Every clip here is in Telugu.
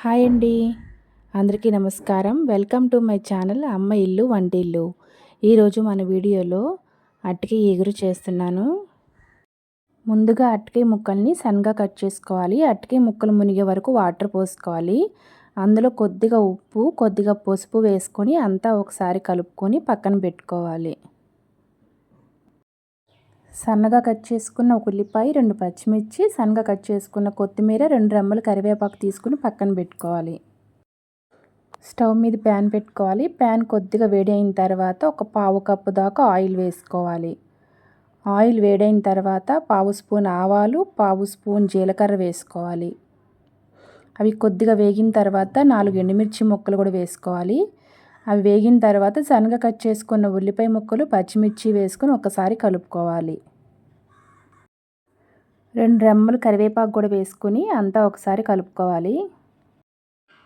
హాయ్ అండి. అందరికీ నమస్కారం. వెల్కమ్ టు మై ఛానల్ అమ్మ ఇల్లు వంటిల్లు ఈరోజు మన వీడియోలో అట్టికి ఎగురు చేస్తున్నాను. ముందుగా అట్టికి ముక్కల్ని సన్నగా కట్ చేసుకోవాలి. అట్టికి ముక్కలు మునిగే వరకు వాటర్ పోసుకోవాలి. అందులో కొద్దిగా ఉప్పు కొద్దిగా పసుపు వేసుకొని అంతా ఒకసారి కలుపుకొని పక్కన పెట్టుకోవాలి. సన్నగా కట్ చేసుకున్న ఒక ఉల్లిపాయ రెండు పచ్చిమిర్చి సన్నగా కట్ చేసుకున్న కొత్తిమీర రెండు రెమ్మలు కరివేపాకు తీసుకుని పక్కన పెట్టుకోవాలి. స్టవ్ మీద ప్యాన్ పెట్టుకోవాలి. ప్యాన్ కొద్దిగా వేడి అయిన తర్వాత ఒక పావు కప్పు దాకా ఆయిల్ వేసుకోవాలి. ఆయిల్ వేడైన తర్వాత పావు స్పూన్ ఆవాలు పావు స్పూన్ జీలకర్ర వేసుకోవాలి. అవి కొద్దిగా వేగిన తర్వాత నాలుగు ఎండుమిర్చి ముక్కలు కూడా వేసుకోవాలి. అవి వేగిన తర్వాత సన్నగా కట్ చేసుకున్న ఉల్లిపాయ ముక్కలు పచ్చిమిర్చి వేసుకొని ఒకసారి కలుపుకోవాలి. రెండు రెమ్మలు కరివేపాకు కూడా వేసుకుని అంతా ఒకసారి కలుపుకోవాలి.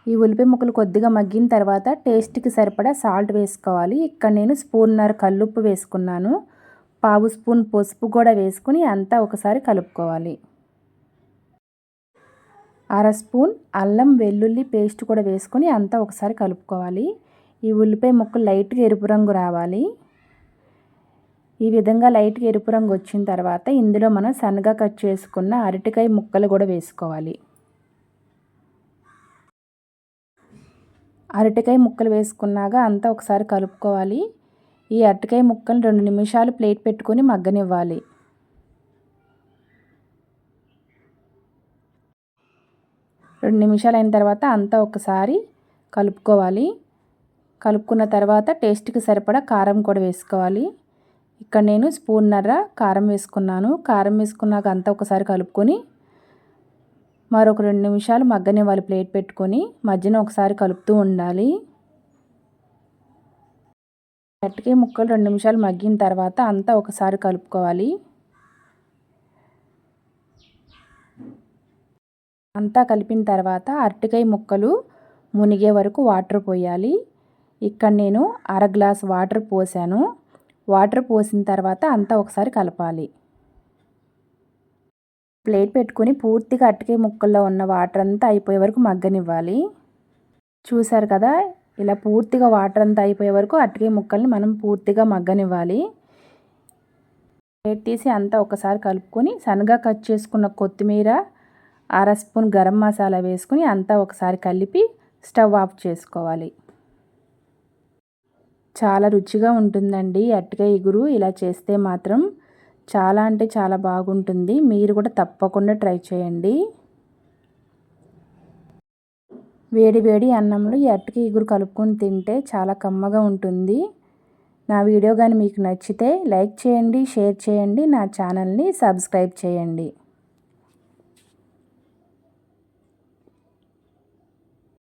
ఈ ఉల్లిపాయ ముక్కలు కొద్దిగా మగ్గిన తర్వాత టేస్ట్కి సరిపడా సాల్ట్ వేసుకోవాలి. ఇక్కడ నేను స్పూన్నర కల్లుప్పు వేసుకున్నాను. పావు స్పూన్ పసుపు కూడా వేసుకుని అంతా ఒకసారి కలుపుకోవాలి. అర స్పూన్ అల్లం వెల్లుల్లి పేస్ట్ కూడా వేసుకొని అంతా ఒకసారి కలుపుకోవాలి. ఈ ఉల్లిపాయ ముక్కలు లైట్గా ఎరుపు రంగు రావాలి. ఈ విధంగా లైట్గా ఎరుపు రంగు వచ్చిన తర్వాత ఇందులో మనం సన్నగా కట్ చేసుకున్న అరటికాయ ముక్కలు కూడా వేసుకోవాలి. అరటికాయ ముక్కలు వేసుకున్నాక అంతా ఒకసారి కలుపుకోవాలి. ఈ అరటికాయ ముక్కలు రెండు నిమిషాలు ప్లేట్ పెట్టుకొని మగ్గనివ్వాలి. రెండు నిమిషాలు అయిన తర్వాత అంతా ఒకసారి కలుపుకోవాలి. కలుపుకున్న తర్వాత టేస్ట్కి సరిపడా కారం కూడా వేసుకోవాలి. ఇక్కడ నేను స్పూన్నర కారం వేసుకున్నాను. కారం వేసుకున్నాక అంతా ఒకసారి కలుపుకొని మరొక రెండు నిమిషాలు మగ్గనే వాళ్ళు ప్లేట్ పెట్టుకొని. మధ్యన ఒకసారి కలుపుతూ ఉండాలి. అట్టికే ముక్కలు రెండు నిమిషాలు మగ్గిన తర్వాత అంతా ఒకసారి కలుపుకోవాలి. అంతా కలిపిన తర్వాత అరటికాయ ముక్కలు మునిగే వరకు వాటర్ పోయాలి. ఇక్కడ నేను అర గ్లాస్ వాటర్ పోసాను. వాటర్ పోసిన తర్వాత అంతా ఒకసారి కలపాలి. ప్లేట్ పెట్టుకుని పూర్తిగా అట్టకే ముక్కల్లో ఉన్న వాటర్ అంతా అయిపోయే వరకు మగ్గనివ్వాలి. చూసారు కదా ఇలా పూర్తిగా వాటర్ అంతా అయిపోయే వరకు అట్టకే ముక్కల్ని మనం పూర్తిగా మగ్గనివ్వాలి. ప్లేట్ తీసి అంతా ఒకసారి కలుపుకొని సన్నగా కట్ చేసుకున్న కొత్తిమీర అర స్పూన్ గరం మసాలా వేసుకుని అంతా ఒకసారి కలిపి స్టవ్ ఆఫ్ చేసుకోవాలి. చాలా రుచిగా ఉంటుందండి. అరటికాయ ఇగురు ఇలా చేస్తే మాత్రం చాలా అంటే చాలా బాగుంటుంది. మీరు కూడా తప్పకుండా ట్రై చేయండి. వేడి వేడి అన్నంలో ఈ అరటికాయ ఇగురు కలుపుకొని తింటే చాలా కమ్మగా ఉంటుంది. నా వీడియో కానీ మీకు నచ్చితే లైక్ చేయండి షేర్ చేయండి నా ఛానల్ని సబ్స్క్రైబ్ చేయండి.